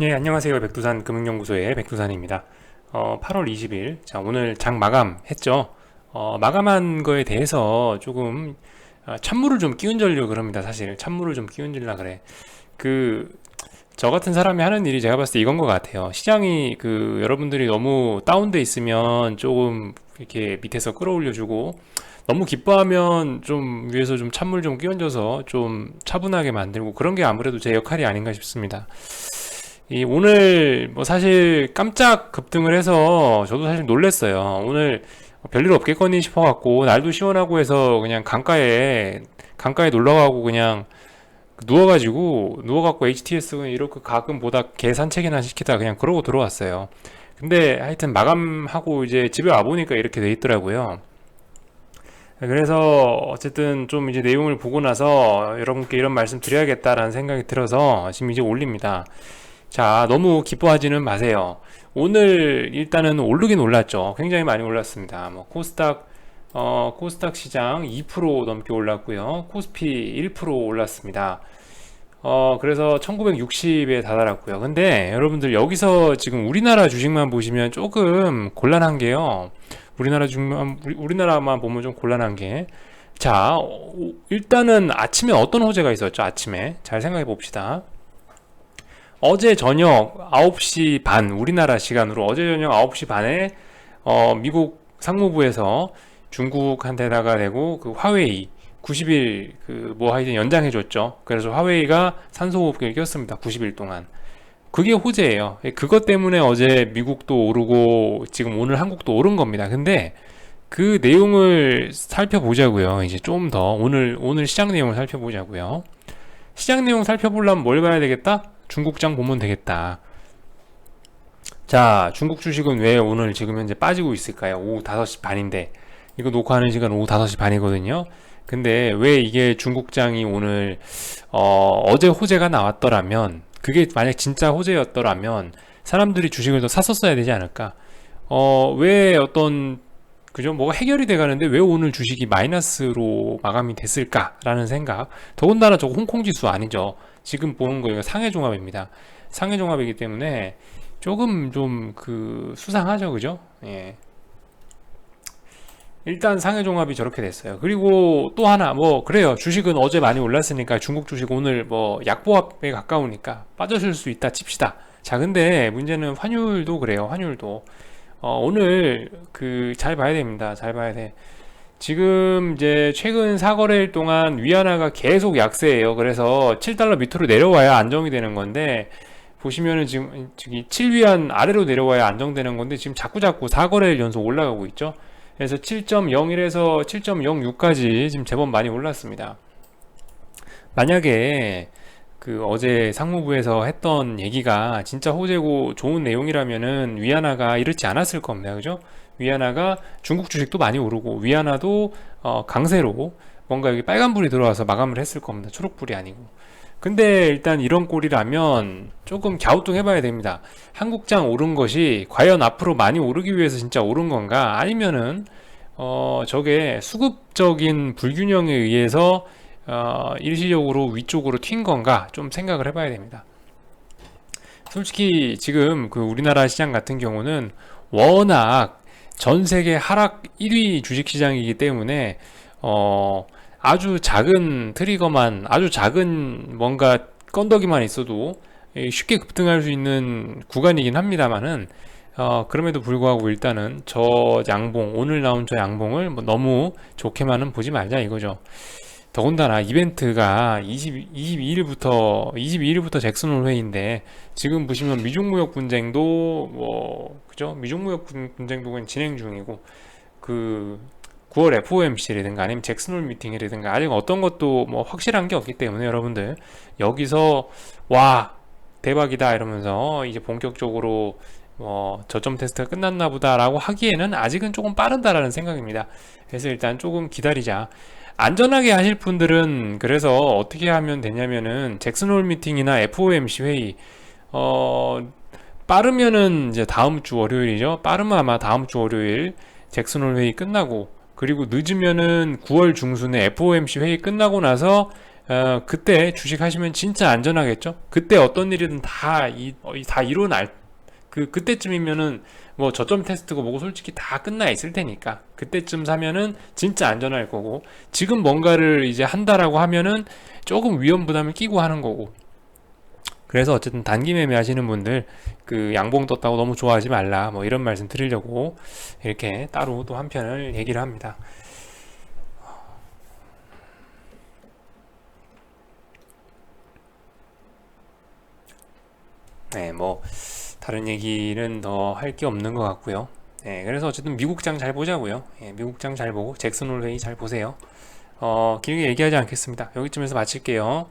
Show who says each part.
Speaker 1: 예, 안녕하세요. 백두산 금융연구소의 백두산입니다. 어, 8월 20일. 자, 오늘 장 마감했죠. 어, 마감한 거에 대해서 조금 아, 찬물을 좀 끼얹으려고 그럽니다. 사실 찬물을 좀 끼얹으려 그래. 그 저 같은 사람이 하는 일이 제가 봤을 때 이건 것 같아요. 시장이 그 여러분들이 너무 다운돼 있으면 조금 이렇게 밑에서 끌어올려주고 너무 기뻐하면 좀 위에서 좀 찬물 좀 끼얹어서 좀 차분하게 만들고 그런 게 아무래도 제 역할이 아닌가 싶습니다. 이 오늘 뭐 사실 깜짝 급등을 해서 저도 사실 놀랬어요. 오늘 별일 없겠거니 싶어 갖고 날도 시원하고 해서 그냥 강가에 강가에 놀러 가고 그냥 누워 가지고 누워 갖고 HTS 이렇게 가끔 보다 개 산책이나 시키다 그냥 그러고 들어왔어요. 근데 하여튼 마감하고 이제 집에 와 보니까 이렇게 돼 있더라고요. 그래서 어쨌든 좀 이제 내용을 보고 나서 여러분께 이런 말씀 드려야겠다라는 생각이 들어서 지금 이제 올립니다. 자, 너무 기뻐하지는 마세요. 오늘 일단은 오르긴 올랐죠. 굉장히 많이 올랐습니다. 뭐 코스닥 어, 코스닥 시장 2% 넘게 올랐고요. 코스피 1% 올랐습니다. 어, 그래서 1960에 다다랐고요. 근데 여러분들 여기서 지금 우리나라 주식만 보시면 조금 곤란한 게요. 우리나라 주식만, 우리- 우리나라만 보면 좀 곤란한 게. 자, 어, 일단은 아침에 어떤 호재가 있었죠? 아침에. 잘 생각해 봅시다. 어제 저녁 9시 반, 우리나라 시간으로 어제 저녁 9시 반에 어, 미국 상무부에서 중국한테다가 내고 그 화웨이 90일 그뭐 하여튼 연장해 줬죠. 그래서 화웨이가 산소호흡기를 꼈습니다. 90일 동안. 그게 호재예요. 그것 때문에 어제 미국도 오르고 지금 오늘 한국도 오른 겁니다. 근데 그 내용을 살펴보자고요. 이제 좀 더 오늘 오늘 시장 내용을 살펴보자고요. 시장 내용 살펴보려면 뭘 봐야 되겠다? 중국장 보면 되겠다. 자, 중국 주식은 왜 오늘 지금 현재 빠지고 있을까요? 오후 5시 반인데. 이거 녹화하는 시간 오후 5시 반이거든요. 근데 왜 이게 중국장이 오늘 어, 어제 호재가 나왔더라면 그게 만약 진짜 호재였더라면 사람들이 주식을 더 샀었어야 되지 않을까? 어, 왜 어떤 그죠? 뭐가 해결이 돼 가는데 왜 오늘 주식이 마이너스로 마감이 됐을까라는 생각. 더군다나 저거 홍콩 지수 아니죠. 지금 보는 거 이거 상해 종합입니다. 상해 종합이기 때문에 조금 좀 그 수상하죠, 그죠? 예. 일단 상해 종합이 저렇게 됐어요. 그리고 또 하나 뭐 그래요. 주식은 어제 많이 올랐으니까 중국 주식 오늘 뭐 약보합에 가까우니까 빠졌을 수 있다 칩시다. 자, 근데 문제는 환율도 그래요. 환율도 어, 오늘 그 잘 봐야 됩니다. 잘 봐야 돼. 지금 이제 최근 사거래일 동안 위안화가 계속 약세예요. 그래서 7달러 밑으로 내려와야 안정이 되는 건데 보시면은 지금 저기 7위안 아래로 내려와야 안정되는 건데 지금 자꾸 자꾸 사거래일 연속 올라가고 있죠. 그래서 7.01에서 7.06까지 지금 제법 많이 올랐습니다. 만약에 그 어제 상무부에서 했던 얘기가 진짜 호재고 좋은 내용이라면은 위안화가 이렇지 않았을 겁니다. 그죠? 위안화가 중국 주식도 많이 오르고 위안화도 어, 강세로 뭔가 여기 빨간불이 들어와서 마감을 했을 겁니다. 초록불이 아니고. 근데 일단 이런 꼴이라면 조금 갸우뚱 해봐야 됩니다. 한국장 오른 것이 과연 앞으로 많이 오르기 위해서 진짜 오른 건가? 아니면은 어 저게 수급적인 불균형에 의해서 어 일시적으로 위쪽으로 튄 건가? 좀 생각을 해봐야 됩니다. 솔직히 지금 그 우리나라 시장 같은 경우는 워낙 전 세계 하락 1위 주식 시장이기 때문에 어 아주 작은 트리거만 아주 작은 뭔가 건더기만 있어도 쉽게 급등할 수 있는 구간이긴 합니다만은 어, 그럼에도 불구하고 일단은 저 양봉 오늘 나온 저 양봉을 뭐 너무 좋게만은 보지 말자 이거죠. 더군다나 이벤트가 20, 22일부터 22일부터 잭슨 홀 회의인데 지금 보시면 미중무역 분쟁도 뭐 그죠 미중무역 분- 분쟁도 그냥 진행 중이고 그 9월 FOMC라든가 아니면 잭슨홀 미팅이라든가 아직 어떤 것도 뭐 확실한 게 없기 때문에 여러분들 여기서 와 대박이다 이러면서 이제 본격적으로 뭐 저점 테스트가 끝났나 보다라고 하기에는 아직은 조금 빠르다라는 생각입니다. 그래서 일단 조금 기다리자. 안전하게 하실 분들은 그래서 어떻게 하면 되냐면은 잭슨홀 미팅이나 FOMC 회의 어 빠르면은 이제 다음 주 월요일이죠. 빠르면 아마 다음 주 월요일 잭슨홀 회의 끝나고 그리고 늦으면은 9월 중순에 FOMC 회의 끝나고 나서 어, 그때 주식 하시면 진짜 안전하겠죠? 그때 어떤 일이든 다, 이, 어, 이- 다 이뤄날, 그, 그때쯤이면은 뭐 저점 테스트고 뭐고 솔직히 다 끝나 있을 테니까. 그때쯤 사면은 진짜 안전할 거고, 지금 뭔가를 이제 한다라고 하면은 조금 위험 부담을 끼고 하는 거고. 그래서 어쨌든 단기 매매 하시는 분들 그 양봉 떴다고 너무 좋아하지 말라 뭐 이런 말씀 드리려고 이렇게 따로 또 한 편을 얘기를 합니다. 네, 뭐 다른 얘기는 더 할 게 없는 것 같고요. 네, 그래서 어쨌든 미국장 잘 보자고요. 예, 미국장 잘 보고 잭슨 홀 회의 잘 보세요. 어, 길게 얘기하지 않겠습니다. 여기쯤에서 마칠게요.